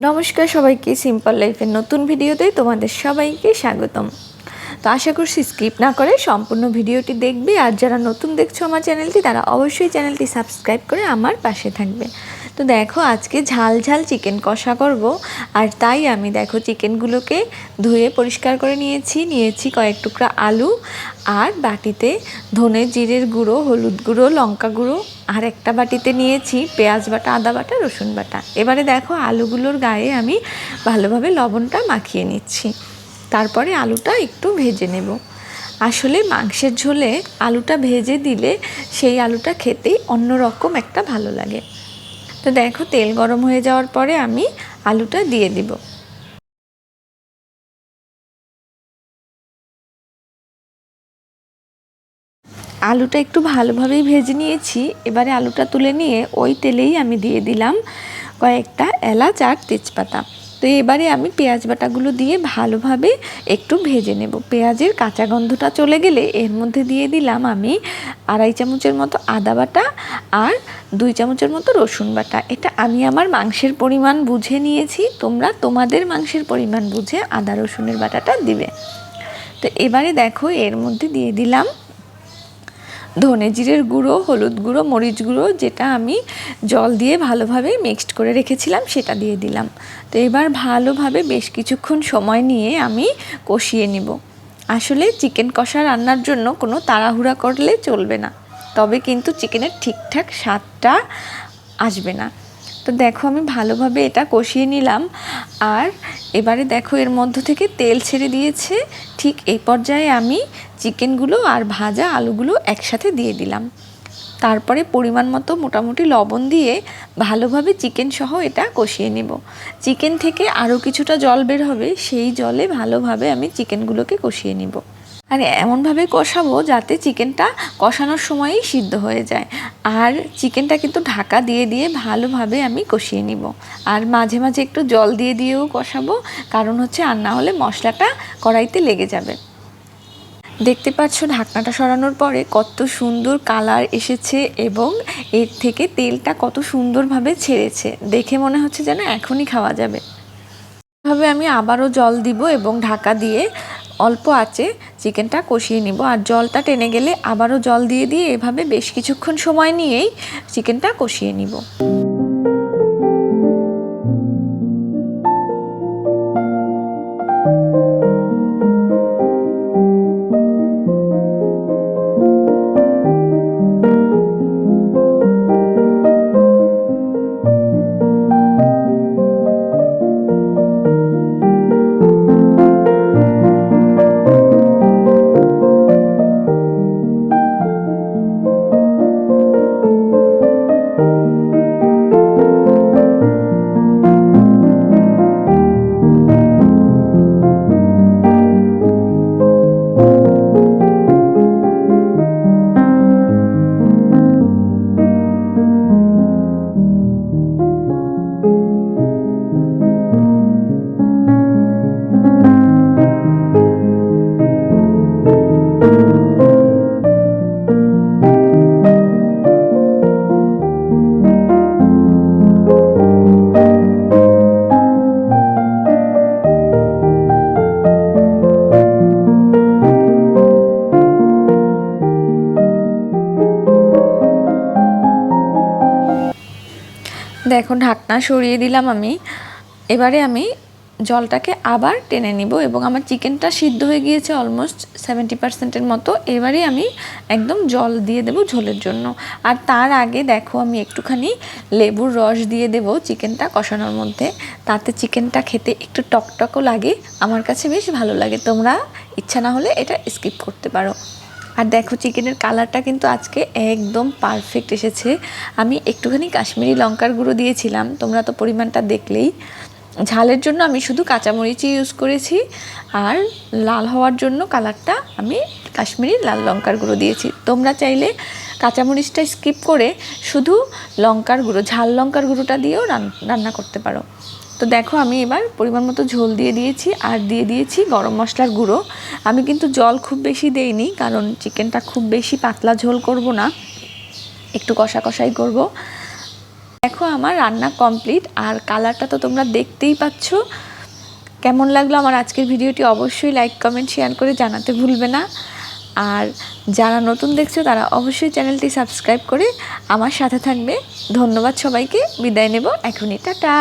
নমস্কার সবাইকে সিম্পল লাইফের নতুন ভিডিওতে তোমাদের সবাইকে স্বাগতম। তো আশা করছি স্কিপ না করে সম্পূর্ণ ভিডিওটি দেখবে আর যারা নতুন দেখছ আমার চ্যানেলটি, তারা অবশ্যই চ্যানেলটি সাবস্ক্রাইব করে আমার পাশে থাকবে। তো দেখো, আজকে ঝাল ঝাল চিকেন কষা করব আর তাই আমি দেখো চিকেনগুলোকে ধুয়ে পরিষ্কার করে নিয়েছি। নিয়েছি কয়েক টুকরা আলু আর বাটিতে ধনে জিরের গুঁড়ো, হলুদ গুঁড়ো, লঙ্কা গুঁড়ো আর একটা বাটিতে নিয়েছি পেঁয়াজ বাটা, আদা বাটা, রসুন বাটা। এবারে দেখো আলুগুলোর গায়ে আমি ভালোভাবে লবণটা মাখিয়ে নিচ্ছি। তারপরে আলুটা একটু ভেজে নেব। আসলে মাংসের ঝোলে আলুটা ভেজে দিলে সেই আলুটা খেতেই অন্যরকম একটা ভালো লাগে। তো দেখো তেল গরম হয়ে যাওয়ার পরে আমি আলুটা দিয়ে দিব। আলুটা একটু ভালোভাবেই ভেজে নিয়েছি। এবারে আলুটা তুলে নিয়ে ওই তেলেই আমি দিয়ে দিলাম কয়েকটা এলাচ আর তেজপাতা। তো এবারে আমি পেঁয়াজ বাটাগুলো দিয়ে ভালোভাবে একটু ভেজে নেব। পেঁয়াজের কাঁচা গন্ধটা চলে গেলে এর মধ্যে দিয়ে দিলাম আমি আড়াই চামচের মতো আদা বাটা আর দুই চামচের মতো রসুন বাটা। এটা আমি আমার মাংসের পরিমাণ বুঝে নিয়েছি। তোমরা তোমাদের মাংসের পরিমাণ বুঝে আদা রসুনের বাটাটা দিবে। তো এবারে দেখো এর মধ্যে দিয়ে দিলাম ধনে জিরের গুঁড়ো, হলুদ গুঁড়ো, মরিচ গুঁড়ো, যেটা আমি জল দিয়ে ভালোভাবে মিক্সড করে রেখেছিলাম, সেটা দিয়ে দিলাম। তো এবার ভালোভাবে বেশ কিছুক্ষণ সময় নিয়ে আমি কষিয়ে নিব। আসলে চিকেন কষা রান্নার জন্য কোনো তাড়াহুড়া করলে চলবে না, তবে কিন্তু চিকেনের ঠিকঠাক স্বাদটা আসবে না। তো দেখো আমি ভালোভাবে এটা কষিয়ে নিলাম, আর এবারে দেখো এর মধ্য থেকে তেল ছেড়ে দিয়েছে, ঠিক এই পর্যায়ে আমি চিকেনগুলো আর ভাজা আলুগুলো একসাথে দিয়ে দিলাম। তারপরে পরিমাণ মতো মোটামুটি লবণ দিয়ে ভালোভাবে চিকেন সহ এটা কষিয়ে নেব। চিকেন থেকে আরও কিছুটা জল বের হবে, সেই জলে ভালোভাবে আমি চিকেনগুলোকে কষিয়ে নিব। আর এমনভাবে কষাবো যাতে চিকেনটা কষানোর সময়ই সিদ্ধ হয়ে যায়। আর চিকেনটা কিন্তু ঢাকা দিয়ে দিয়ে ভালোভাবে আমি কষিয়ে নিব। আর মাঝে মাঝে একটু জল দিয়ে দিয়েও কষাবো, কারণ হচ্ছে আর না হলে মশলাটা কড়াইতে লেগে যাবে। দেখতে পাচ্ছ ঢাকনাটা সরানোর পরে কত সুন্দর কালার এসেছে এবং এর থেকে তেলটা কত সুন্দরভাবে ছেড়েছে। দেখে মনে হচ্ছে যেন এখনই খাওয়া যাবে। এভাবে আমি আবারও জল দিব এবং ঢাকা দিয়ে অল্প আঁচে চিকেনটা কষিয়ে নিব। আর জলটা টেনে গেলে আবারও জল দিয়ে দিয়ে এভাবে বেশ কিছুক্ষণ সময় নিয়েই চিকেনটা কষিয়ে নিব। দেখো, ঢাকনা সরিয়ে দিলাম আমি। এবারে আমি জলটাকে আবার টেনে নিব এবং আমার চিকেনটা সিদ্ধ হয়ে গিয়েছে অলমোস্ট সেভেন্টি পার্সেন্টের মতো। এবারে আমি একদম জল দিয়ে দেব ঝোলের জন্য। আর তার আগে দেখো, আমি একটুখানি লেবুর রস দিয়ে দেব চিকেনটা কষানোর মধ্যে। তাতে চিকেনটা খেতে একটু টকটকও লাগে। আমার কাছে বেশ ভালো লাগে। তোমরা ইচ্ছা না হলে এটা স্কিপ করতে পারো। আর দেখো চিকেনের কালারটা কিন্তু আজকে একদম পারফেক্ট এসেছে। আমি একটুখানি কাশ্মীরি লঙ্কার গুঁড়ো দিয়েছিলাম, তোমরা তো পরিমাণটা দেখলেই। ঝালের জন্য আমি শুধু কাঁচামরিচই ইউজ করেছি, আর লাল হওয়ার জন্য কালারটা আমি কাশ্মীরি লাল লঙ্কার গুঁড়ো দিয়েছি। তোমরা চাইলে কাঁচামরিচটা স্কিপ করে শুধু লঙ্কার গুঁড়ো, ঝাল লঙ্কার গুঁড়োটা দিয়েও রান্না করতে পারো। তো দেখো, আমি এবার পরিমাণ মতো ঝোল দিয়ে দিয়েছি, আর দিয়ে দিয়েছি গরম মশলার গুঁড়ো। আমি কিন্তু জল খুব বেশি দেইনি, কারণ চিকেনটা খুব বেশি পাতলা ঝোল করব না, একটু কষা কষাই করব। দেখো, আমার রান্না কমপ্লিট, আর কালারটা তো তোমরা দেখতেই পাচ্ছ। কেমন লাগল আমার আজকের ভিডিওটি অবশ্যই লাইক, কমেন্ট, শেয়ার করে জানাতে ভুলবে না। আর যারা নতুন দেখছ, তারা অবশ্যই চ্যানেলটি সাবস্ক্রাইব করে আমার সাথে থাকবে। ধন্যবাদ সবাইকে, বিদায় নেব এখনই, টাটা।